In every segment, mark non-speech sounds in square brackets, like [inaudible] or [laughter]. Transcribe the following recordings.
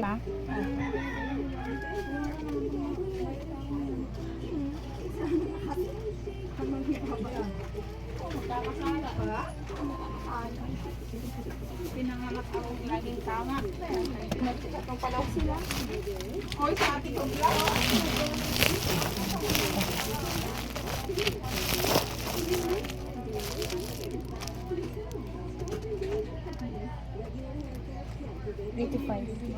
Ha? Pinanganak ako laging tama. Pinagtatong palaw sila. Hoy, sa ating китайский.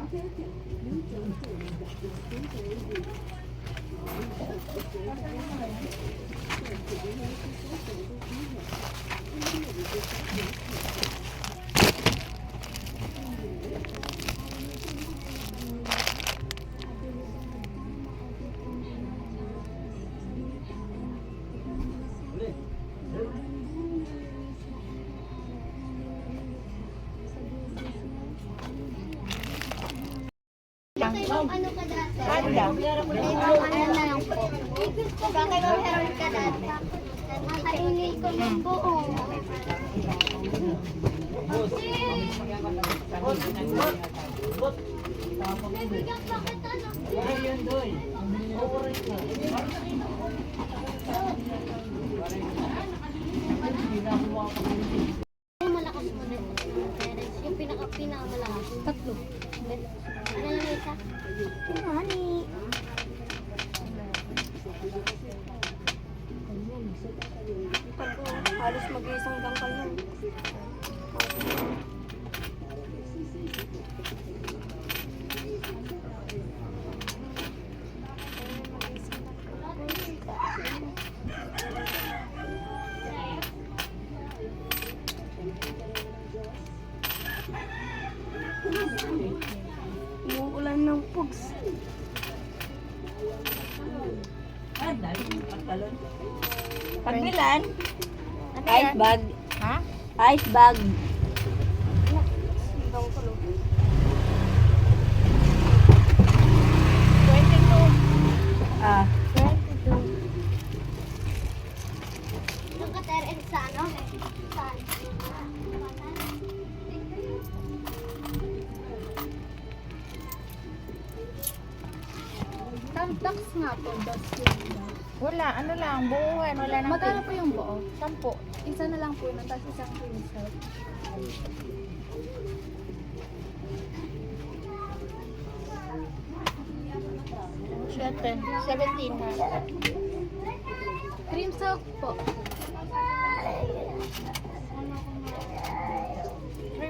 Thank you. Ano ka dati? Kanda. Kakaiwang ano na lang po. Kakaiwang meron ka dati. Nakainit ko ng buo. Bibigyan pa kita ng Yung malakas mo din. Parents, Yung pinaka pinakamalakas. Tatlo. Ano lang isa? Honey. Halos mag-iisang dangkal lang. Umuulan ng pugs. Pagbilan? Ice bag. Ha? Ice bag. Twenty-two. Sampo. Isa na lang po yun, tapos isang cream set. Seven. Seventeen ha. Cream silk po.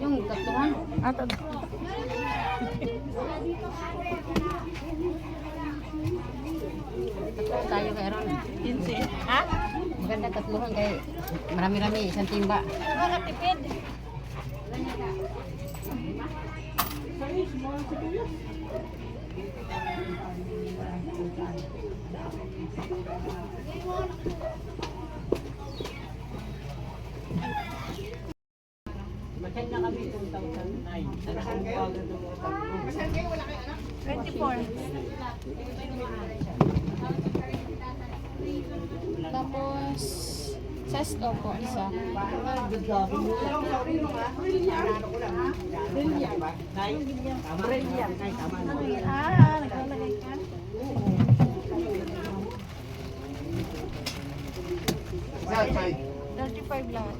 Yung tatluhan. Ah, tad- Tatlo tayo kay Ron. Pinsi. Ha? Maganda tatluhan kay marami-rami isang timba. Mga tipid. Twenty-four. Tapos, Chest opo, isa. Ah, naglalagay ka? Thirty-five lahat.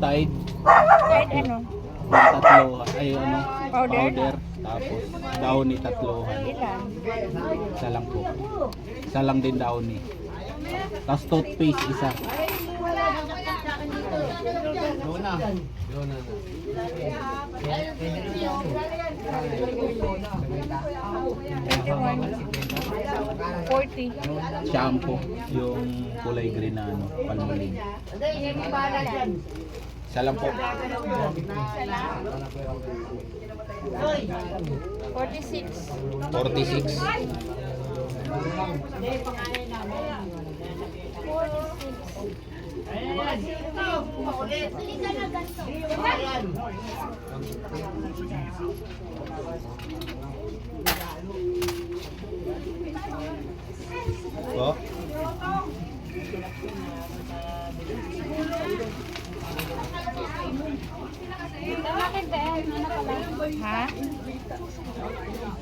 Tide. Tide ano? Tatlo. Ay ano? Powder. powder. Tapos daon ni tatlo. Ilan? Isa lang po. Isa lang din daon ni. Tapos toothpaste isa. Luna. Luna. Luna. 40. Shampoo, yung kulay green na ano, palmolive. Isa po. 46. 46. 46. Ayan. Po? Ha?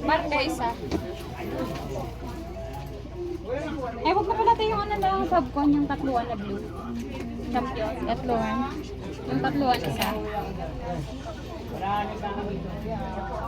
Marka isa. Eh, wag na pala tayo yung ano lang, subcon, yung tatluan na blue. Champion. Tatluhan. Yung tatluan isa. Quince.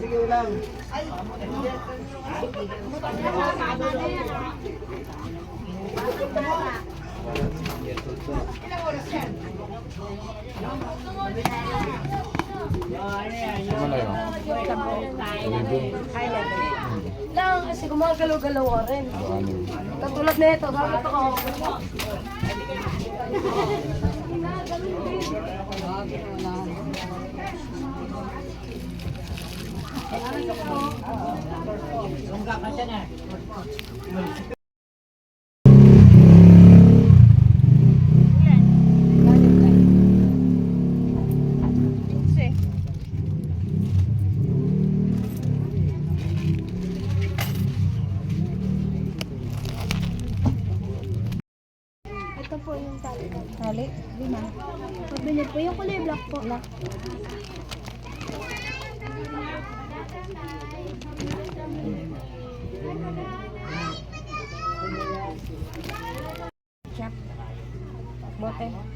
sige ulam. Ano na yun? Lang, kasi gumagalaw-galaw rin. Katulad na ito, bakit ako? Quince. đó chắp bớt em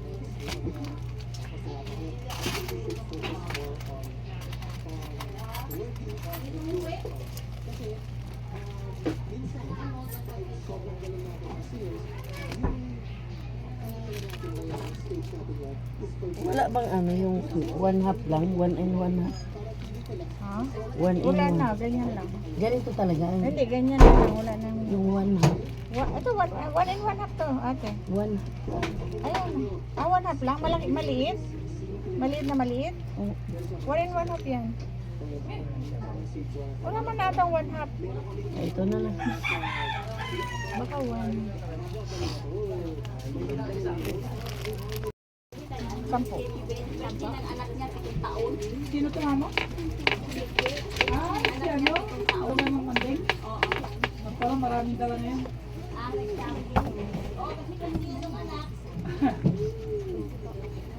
Wala bang ano yung one half lang, one and one half? Ha? One in Wala one. na, ganyan lang. Ganito talaga. Hindi, ganyan lang. Wala nang... Yung one half. Wa, ito, one, one and one half to, ate. One. Ayan. Ah, one half lang. Malaki, maliit. Maliit na maliit. Oh, One and one half yan. Wala man natang one half. ito na lang. Baka one. Sampo. Sino to mama? Ah, si ano? Ako na ng kandeng? Parang maraming dala na yan. Oh, kasi kanina nung anak. [laughs]